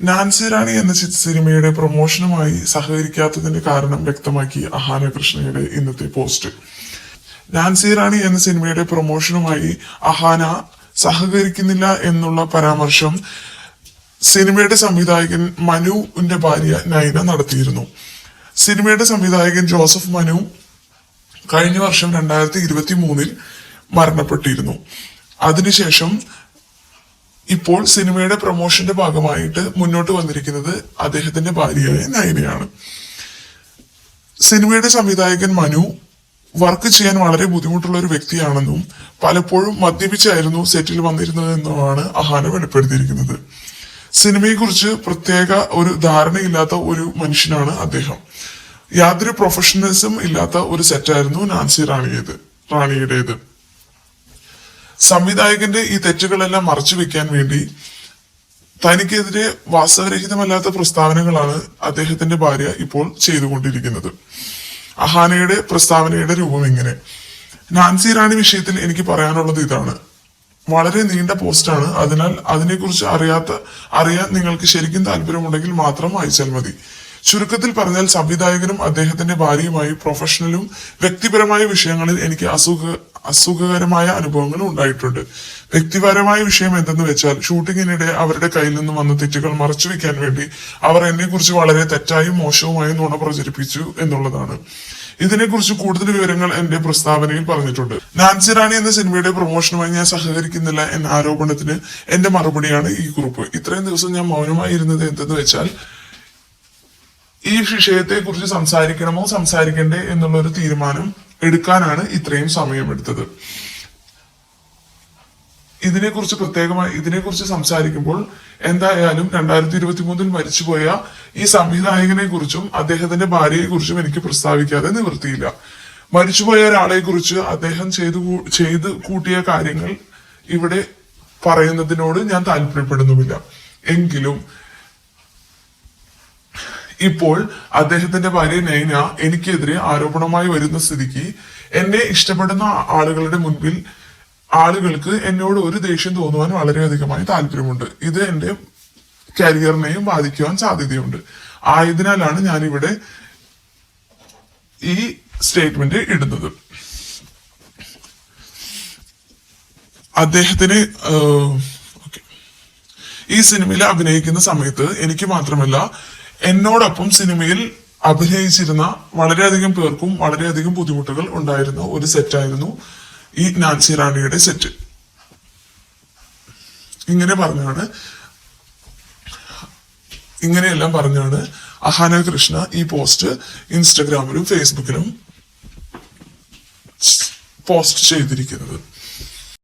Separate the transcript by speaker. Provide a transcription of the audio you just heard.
Speaker 1: Nancy റാണി എന്ന സിനിമയുടെ പ്രൊമോഷനുമായി സഹകരിക്കാത്തതിന്റെ കാരണം വ്യക്തമാക്കി അഹാന കൃഷ്ണയുടെ ഇന്നത്തെ പോസ്റ്റ്. നാൻസി റാണി എന്ന സിനിമയുടെ പ്രൊമോഷനുമായി അഹാന സഹകരിക്കുന്നില്ല എന്നുള്ള പരാമർശം സിനിമയുടെ സംവിധായകൻ മനുവിന്റെ ഭാര്യ നൈന നടത്തിയിരുന്നു. സിനിമയുടെ സംവിധായകൻ ജോസഫ് മനു കഴിഞ്ഞ വർഷം രണ്ടായിരത്തി ഇരുപത്തി മൂന്നിൽ മരണപ്പെട്ടിരുന്നു. അതിനുശേഷം ഇപ്പോൾ സിനിമയുടെ പ്രൊമോഷന്റെ ഭാഗമായിട്ട് മുന്നോട്ട് വന്നിരിക്കുന്നത് അദ്ദേഹത്തിന്റെ ഭാര്യയായ നയനയാണ്. സിനിമയുടെ സംവിധായകൻ മനു വർക്ക് ചെയ്യാൻ വളരെ ബുദ്ധിമുട്ടുള്ള ഒരു വ്യക്തിയാണെന്നും പലപ്പോഴും മദ്യപിച്ചായിരുന്നു സെറ്റിൽ വന്നിരുന്നതെന്നുമാണ് അഹാന വെളിപ്പെടുത്തിയിരിക്കുന്നത്. സിനിമയെക്കുറിച്ച് പ്രത്യേക ഒരു ധാരണയില്ലാത്ത ഒരു മനുഷ്യനാണ് അദ്ദേഹം. യാതൊരു പ്രൊഫഷണലിസം ഇല്ലാത്ത ഒരു സെറ്റായിരുന്നു നാൻസി റാണിയത് റാണിയുടേത്. സംവിധായകന്റെ ഈ തെറ്റുകളെല്ലാം മറച്ചു വെക്കാൻ വേണ്ടി തനിക്കെതിരെ വാസ്തവരഹിതമല്ലാത്ത പ്രസ്താവനകളാണ് അദ്ദേഹത്തിന്റെ ഭാര്യ ഇപ്പോൾ ചെയ്തുകൊണ്ടിരിക്കുന്നത്. അഹാനയുടെ പ്രസ്താവനയുടെ രൂപം ഇങ്ങനെ. നാൻസി റാണി വിഷയത്തിൽ എനിക്ക് പറയാനുള്ളത് ഇതാണ്. വളരെ നീണ്ട പോസ്റ്റാണ്. അതിനാൽ അതിനെക്കുറിച്ച് അറിയാത്ത അറിയാൻ നിങ്ങൾക്ക് ശരിക്കും താല്പര്യമുണ്ടെങ്കിൽ മാത്രം അയച്ചാൽ മതി. ചുരുക്കത്തിൽ പറഞ്ഞാൽ സംവിധായകനും അദ്ദേഹത്തിന്റെ ഭാര്യയുമായി പ്രൊഫഷണലും വ്യക്തിപരമായ വിഷയങ്ങളിൽ എനിക്ക് അസുഖ അസുഖകരമായ അനുഭവങ്ങൾ ഉണ്ടായിട്ടുണ്ട്. വ്യക്തിപരമായ വിഷയം എന്തെന്ന് വെച്ചാൽ ഷൂട്ടിങ്ങിനിടെ അവരുടെ കയ്യിൽ നിന്ന് വന്ന തെറ്റുകൾ മറച്ചു വെക്കാൻ വേണ്ടി അവർ എന്നെ കുറിച്ച് വളരെ തെറ്റായും മോശവുമായും നുണ പ്രചരിപ്പിച്ചു എന്നുള്ളതാണ്. ഇതിനെക്കുറിച്ച് കൂടുതൽ വിവരങ്ങൾ എന്റെ പ്രസ്താവനയിൽ പറഞ്ഞിട്ടുണ്ട്. നാൻസി റാണി എന്ന സിനിമയുടെ പ്രൊമോഷനുമായി ഞാൻ സഹകരിക്കുന്നില്ല എന്ന ആരോപണത്തിന് എന്റെ മറുപടിയാണ് ഈ കുറിപ്പ്. ഇത്രയും ദിവസം ഞാൻ മൗനമായി ഇരുന്നത് എന്തെന്ന് വെച്ചാൽ ഈ വിഷയത്തെ കുറിച്ച് സംസാരിക്കണമോ സംസാരിക്കണ്ടേ എന്നുള്ള ഒരു തീരുമാനം എടുക്കാനാണ് ഇത്രയും സമയമെടുത്തത്. ഇതിനെക്കുറിച്ച് പ്രത്യേകമായി ഇതിനെക്കുറിച്ച് സംസാരിക്കുമ്പോൾ എന്തായാലും രണ്ടായിരത്തി ഇരുപത്തി മൂന്നിൽ മരിച്ചുപോയ ഈ സംവിധായകനെ കുറിച്ചും അദ്ദേഹത്തിന്റെ ഭാര്യയെ കുറിച്ചും എനിക്ക് പ്രസ്താവിക്കാതെ നിവൃത്തിയില്ല. മരിച്ചുപോയ ഒരാളെ കുറിച്ച് അദ്ദേഹം ചെയ്തു ചെയ്ത് കൂട്ടിയ കാര്യങ്ങൾ ഇവിടെ പറയുന്നതിനോട് ഞാൻ താല്പര്യപ്പെടുന്നുമില്ല. എങ്കിലും ഇപ്പോൾ അദ്ദേഹത്തിന്റെ ഭാര്യ നൈന എനിക്കെതിരെ ആരോപണമായി വരുന്ന സ്ഥിതിക്ക് എന്നെ ഇഷ്ടപ്പെടുന്ന ആളുകളുടെ മുൻപിൽ ആളുകൾക്ക് എന്നോട് ഒരു ദേഷ്യം തോന്നുവാൻ വളരെയധികമായി താല്പര്യമുണ്ട്. ഇത് എന്റെ കരിയറിനെയും ബാധിക്കുവാൻ സാധ്യതയുണ്ട്. ആയതിനാലാണ് ഞാനിവിടെ ഈ സ്റ്റേറ്റ്മെന്റ് ഇടുന്നത്. അദ്ദേഹത്തിന് ഈ സിനിമയിൽ അഭിനയിക്കുന്ന സമയത്ത് എനിക്ക് മാത്രമല്ല എന്നോടൊപ്പം സിനിമയിൽ അഭിനയിച്ചിരുന്ന വളരെയധികം പേർക്കും വളരെയധികം ബുദ്ധിമുട്ടുകൾ ഉണ്ടായിരുന്ന ഒരു സെറ്റായിരുന്നു ഈ നാൻസി റാണിയുടെ സെറ്റ്. ഇങ്ങനെ പറഞ്ഞാണ് ഇങ്ങനെയെല്ലാം പറഞ്ഞാണ് അഹാന കൃഷ്ണ ഈ പോസ്റ്റ് ഇൻസ്റ്റഗ്രാമിലും ഫേസ്ബുക്കിലും പോസ്റ്റ് ചെയ്തിരിക്കുന്നത്.